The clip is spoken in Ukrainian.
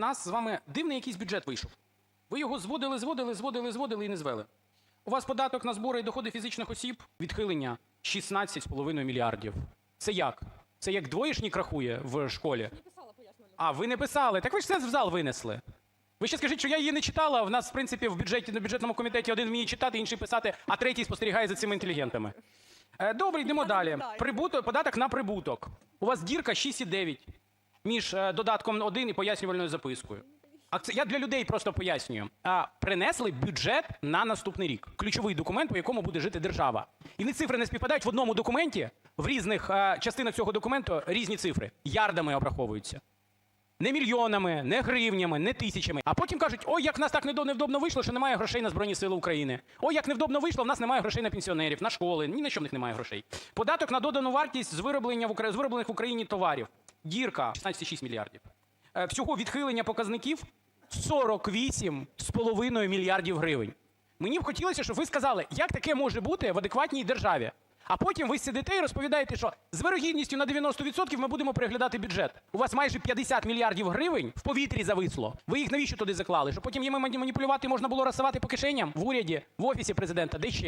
У нас з вами дивний якийсь бюджет вийшов. Ви його зводили, зводили, зводили, зводили і не звели. У вас податок на збори і доходи фізичних осіб відхилення 16,5 мільярдів. Це як? Це як двоєшнік рахує в школі? А, ви не писали. Так ви ж це в зал винесли. Ви ще скажіть, що я її не читала. В нас, в принципі, в бюджеті на бюджетному комітеті один вміє читати, інший писати, а третій спостерігає за цими інтелігентами. Е, Добре, йдемо далі. Прибуток, податок на прибуток. У вас дірка 6,9 між е, додатком 1 і пояснювальною запискою. Я для людей просто пояснюю. Принесли бюджет на наступний рік. Ключовий документ, по якому буде жити держава. І не цифри не співпадають в одному документі. В різних е, частинах цього документу різні цифри. Ярдами обраховуються. Не мільйонами, не гривнями, не тисячами. А потім кажуть: ой, як в нас так невдобно вийшло, що немає грошей на Збройні Сили України. Ой, як невдобно вийшло, в нас немає грошей на пенсіонерів, на школи. Ні на що в них немає грошей. Податок на додану вартість з вироблення в Укра- з вироблених в Україні товарів. Дірка 16,6 мільярдів. Е, Всього відхилення показників 48,5 мільярдів гривень. Мені б хотілося, щоб ви сказали, як таке може бути в адекватній державі. А потім ви сидите і розповідаєте, що з вирогідністю на 90% ми будемо переглядати бюджет. У вас майже 50 мільярдів гривень в повітрі зависло. Ви їх навіщо туди заклали? Щоб потім їми маніпулювати можна було розсувати по кишеням в уряді, в офісі президента, де ще?